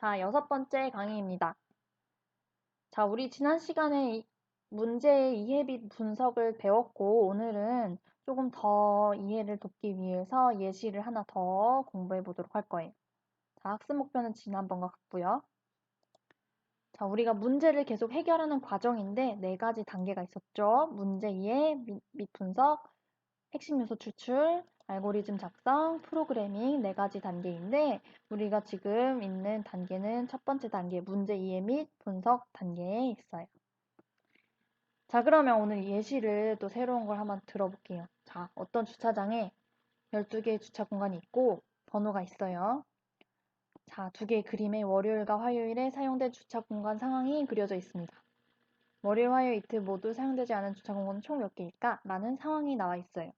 자, 여섯 번째 강의입니다. 자, 우리 지난 시간에 문제의 이해 및 분석을 배웠고, 오늘은 조금 더 이해를 돕기 위해서 예시를 하나 더 공부해 보도록 할 거예요. 자, 학습 목표는 지난번과 같고요. 자, 우리가 문제를 계속 해결하는 과정인데 네 가지 단계가 있었죠. 문제 이해 및 분석, 핵심 요소 추출, 알고리즘 작성, 프로그래밍 네 가지 단계인데 우리가 지금 있는 단계는 첫 번째 단계 문제 이해 및 분석 단계에 있어요. 자 그러면 오늘 예시를 또 새로운 걸 한번 들어볼게요. 자 어떤 주차장에 12개의 주차 공간이 있고 번호가 있어요. 자, 두 개의 그림에 월요일과 화요일에 사용된 주차 공간 상황이 그려져 있습니다. 월요일, 화요일 이틀 모두 사용되지 않은 주차 공간은 총 몇 개일까? 라는 상황이 나와 있어요.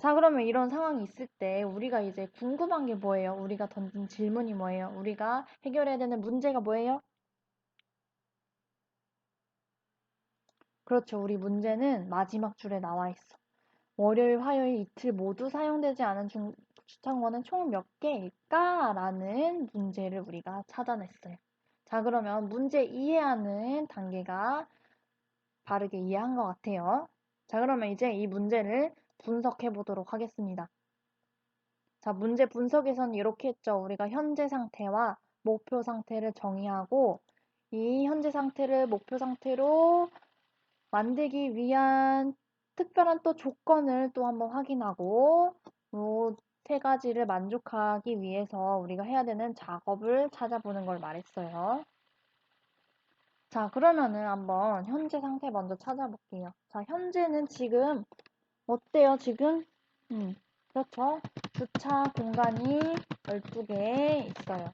자, 그러면 이런 상황이 있을 때 우리가 이제 궁금한 게 뭐예요? 우리가 던진 질문이 뭐예요? 우리가 해결해야 되는 문제가 뭐예요? 그렇죠. 우리 문제는 마지막 줄에 나와 있어. 월요일, 화요일 이틀 모두 사용되지 않은 중, 주차권은 총 몇 개일까? 라는 문제를 우리가 찾아냈어요. 자, 그러면 문제 이해하는 단계가 바르게 이해한 것 같아요. 자, 그러면 이제 이 문제를 분석해 보도록 하겠습니다. 자, 문제 분석에서는 이렇게 했죠. 우리가 현재 상태와 목표 상태를 정의하고 이 현재 상태를 목표 상태로 만들기 위한 특별한 또 조건을 또 한번 확인하고 이세 가지를 만족하기 위해서 우리가 해야 되는 작업을 찾아보는 걸 말했어요. 자, 그러면은 한번 현재 상태 먼저 찾아볼게요. 자, 현재는 지금 어때요, 지금? 음, 그렇죠. 주차 공간이 12개 있어요.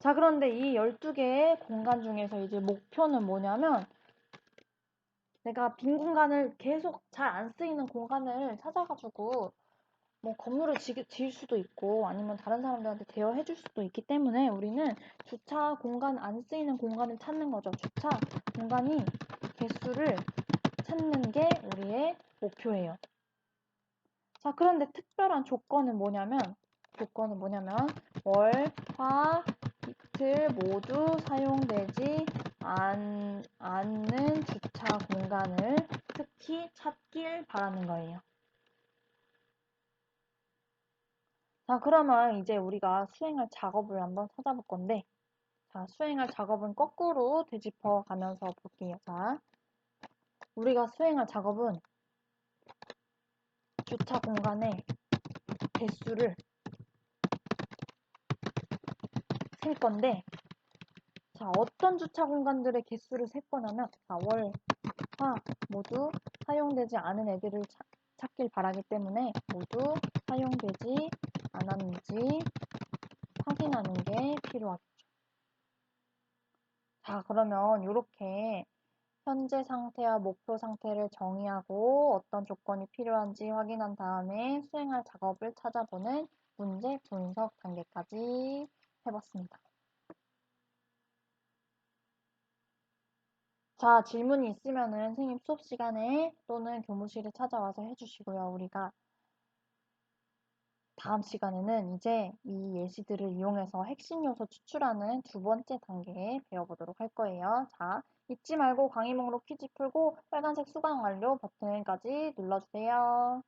자, 그런데 이 12개의 공간 중에서 이제 목표는 뭐냐면 내가 빈 공간을 계속 잘 안 쓰이는 공간을 찾아가지고 뭐 건물을 지 을 수도 있고 아니면 다른 사람들한테 대여해 줄 수도 있기 때문에 우리는 주차 공간 안 쓰이는 공간을 찾는 거죠. 주차 공간이 개수를 찾는 게 우리의 목표예요. 자, 그런데 특별한 조건은 뭐냐면, 조건은 뭐냐면, 월, 화, 이틀 모두 사용되지 않, 않는 주차 공간을 특히 찾길 바라는 거예요. 자, 그러면 이제 우리가 수행할 작업을 한번 찾아볼 건데, 자, 수행할 작업은 거꾸로 되짚어 가면서 볼게요. 자, 우리가 수행할 작업은 주차 공간의 개수를 셀 건데 자 어떤 주차 공간들의 개수를 셀 거냐면 자, 월, 화 모두 사용되지 않은 애들을 차, 찾길 바라기 때문에 모두 사용되지 않았는지 확인하는 게 필요하겠죠. 자 그러면 이렇게 현재 상태와 목표 상태를 정의하고 어떤 조건이 필요한지 확인한 다음에 수행할 작업을 찾아보는 문제 분석 단계까지 해봤습니다. 자, 질문이 있으면은 선생님 수업 시간에 또는 교무실에 찾아와서 해주시고요. 우리가 다음 시간에는 이제 이 예시들을 이용해서 핵심 요소 추출하는 두 번째 단계에 배워보도록 할 거예요. 자, 잊지 말고 강의 목록 퀴즈 풀고 빨간색 수강 완료 버튼까지 눌러주세요.